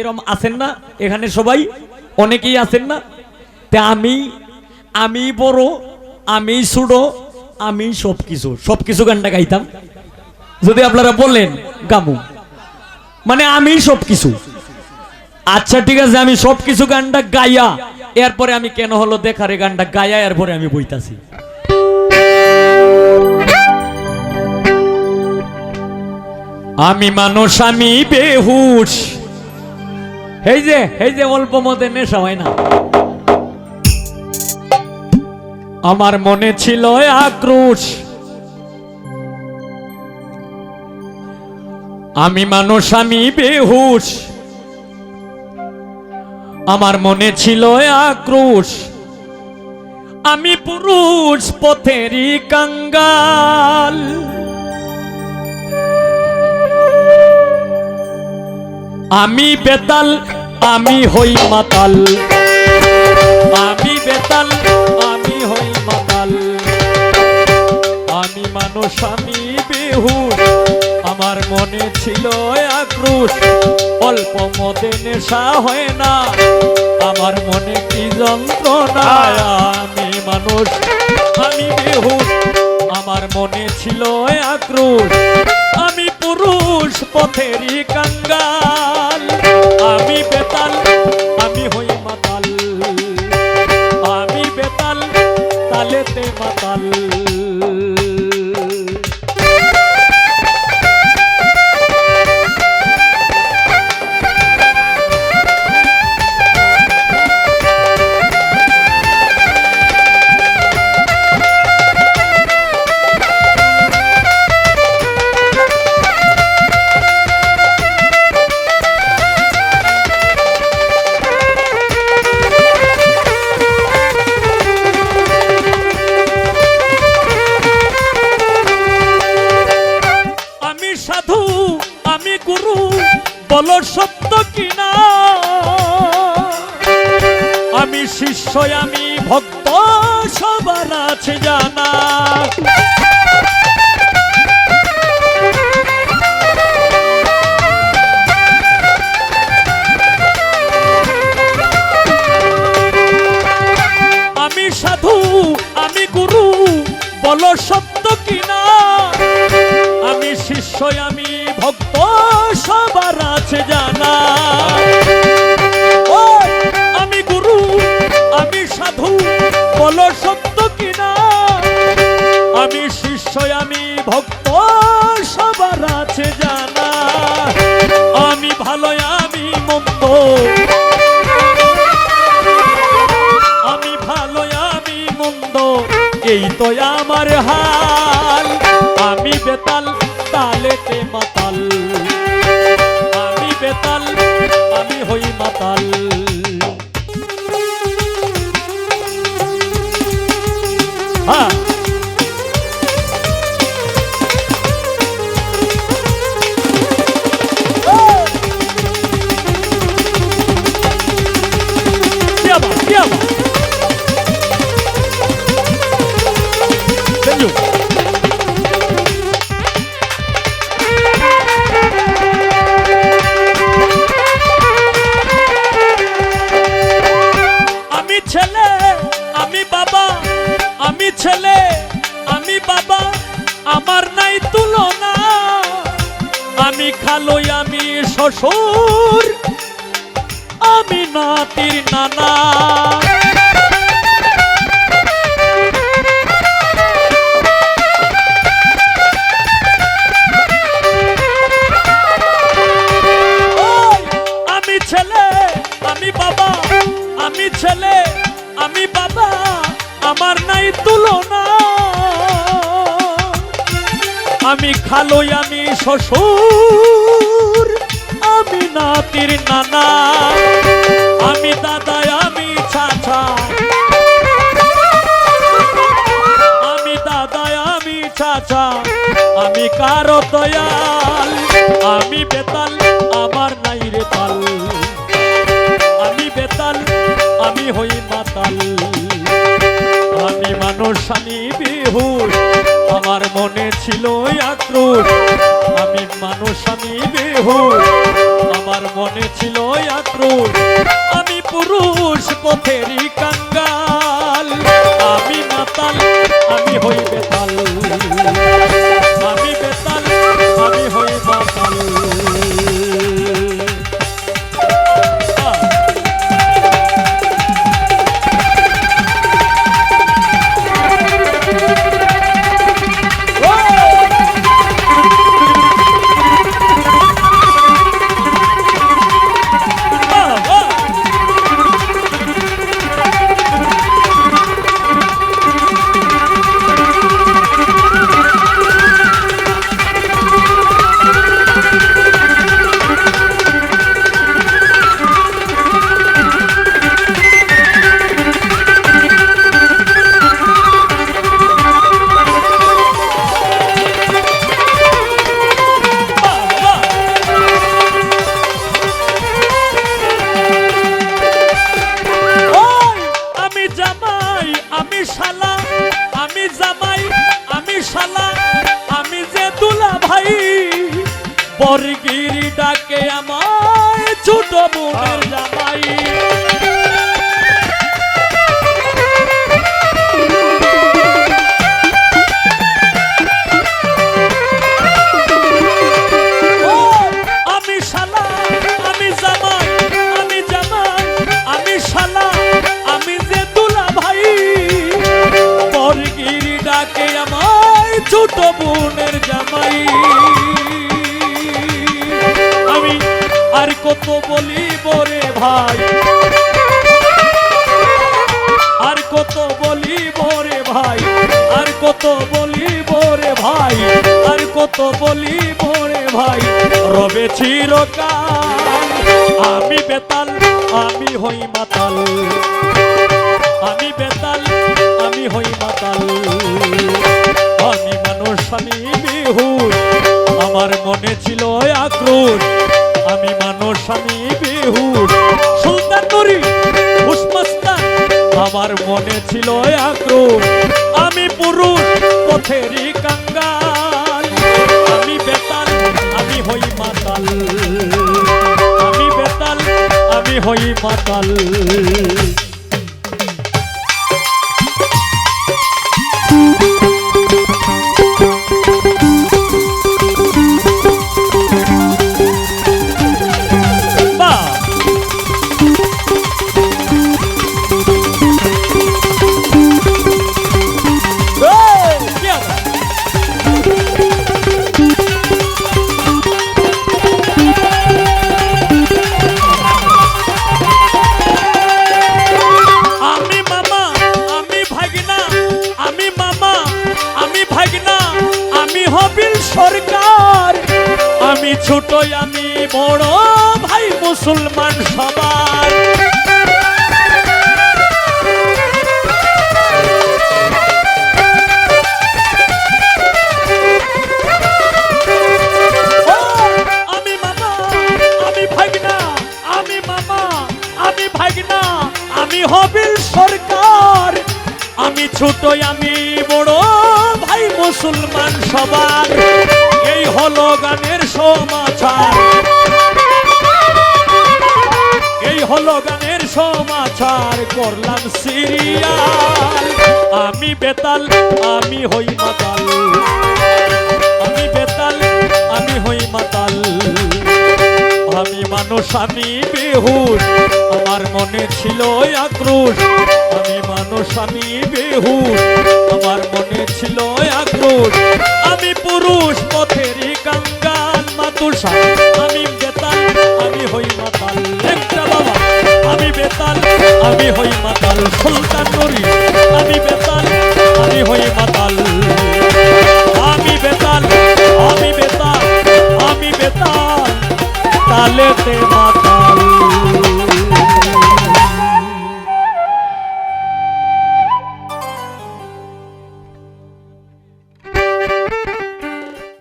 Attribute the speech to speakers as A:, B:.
A: এরম আছেন না? এখানে সবাই অনেকেই আছেন না? তা আমি আমি বড়, আমি ছোট আমি সব কিছু সব কিছু গানটা গাইতাম। যদি আপনারা বলেন গামু। মানে আমি সব কিছু আচ্ছা ঠিক আছে, আমি সব কিছু গানটা গাইয়া, এরপরে আমি কেন হলো দেখারে গানটা গাইয়া, এরপরে আমি বইতাছি। আমি মানুষ, আমি বেহুশ। এই যে এই যে অল্প মতে নেশা হয় না। আমার মনে ছিল আক্রোশ। আমি মানুষ, আমি বেহুশ। আমার মনে ছিল আক্রোশ। আমি পুরুষ, পথেরই কাঙ্গাল। আমি বেতাল আমি হই মাতাল। আমি বেতাল, আমি হই মাতাল। আমি মানুষ, আমি বেহু আমার মনে ছিল আক্রোশ। অল্প মতে নেশা হয় না। আমার মনে কি যন্ত্রণা? আমি মানুষ, আমি বেহু আমার মনে ছিল আক্রোশ। আমি পুরুষ, পথেরই কাঙ্গাল। আমি বেতাল বলো সত্য কিনা? আমি শিষ্য আমি ভক্ত সবার আছে জানা। আমি ভালো, আমি মন্দ, এই তো আমার হাল। আমি বেতাল, তালেতে মাতাল। আমি বেতাল, আমি হই মাতাল। খালোই আমি শ্বশুর আমি নাতির নানা। আমি খালোই আমি শ্বশুর, আমি নাতির নানা, আমি দাদা, আমি চাচা, আমি দাদা, আমি চাচা, আমি কারও দয়াল, আমি বেতাল, আমার নাই রে তাল। আমি বেতাল, আমি হই মাতাল। আমি মানুষ, আমি বিহুর আমার মনে ছিল আক্রোশ। আমি মানুষ, আমি বেহুশ। আমার মনে ছিল আক্রোশ। আমি পুরুষ, পথেরই কাঙ্গাল। আমি মাতাল, আমি হই বেতাল। বরগিরি ডাকে আমায় ছোট বোনের জামাই। ও, আমি কত বলি বরে ভাই? আর কত বলি বরে ভাই? আর কত বলি বরে ভাই? আর কত বলি বরে ভাই? রবে চিরকাল আমি বেতাল, আমি হই মাতাল। আমি বেতাল, আমি হই মাতাল। আমি মানুষ, আমি বিহুর। আমার মনে ছিল আক্রোশ। আমি মানুষ, আমি নুরি উসমাস্তান আমার মনে ছিল আক্রোশ আমি পুরুষ, পথেরই কাঙ্গাল। আমি বেতাল, আমি হই মাতাল। আমি বেতাল, আমি হই মাতাল। সরকার। আমি ছোট, আমি বড়, ভাই মুসলমান সবার। সরকার। আমি ছোট, আমি বড়, ভাই মুসলমান সবার। হলো গানের সমাচার। এই হলো গানের সমাচার করলাম সিরিয়াল। আমি বেতাল, আমি হই মাতাল। আমি বেতাল, আমি হই মাতাল। আমি মানুষ, আমি বেহুশ। আমার মনে ছিল আক্রোশ। আমি মানুষ, আমি বেহুশ। আমার মনে ভাষা। আমি বেতাল আমি হই মাতাল। একটা বাবা আমি বেতাল আমি হই মাতাল। সুলতান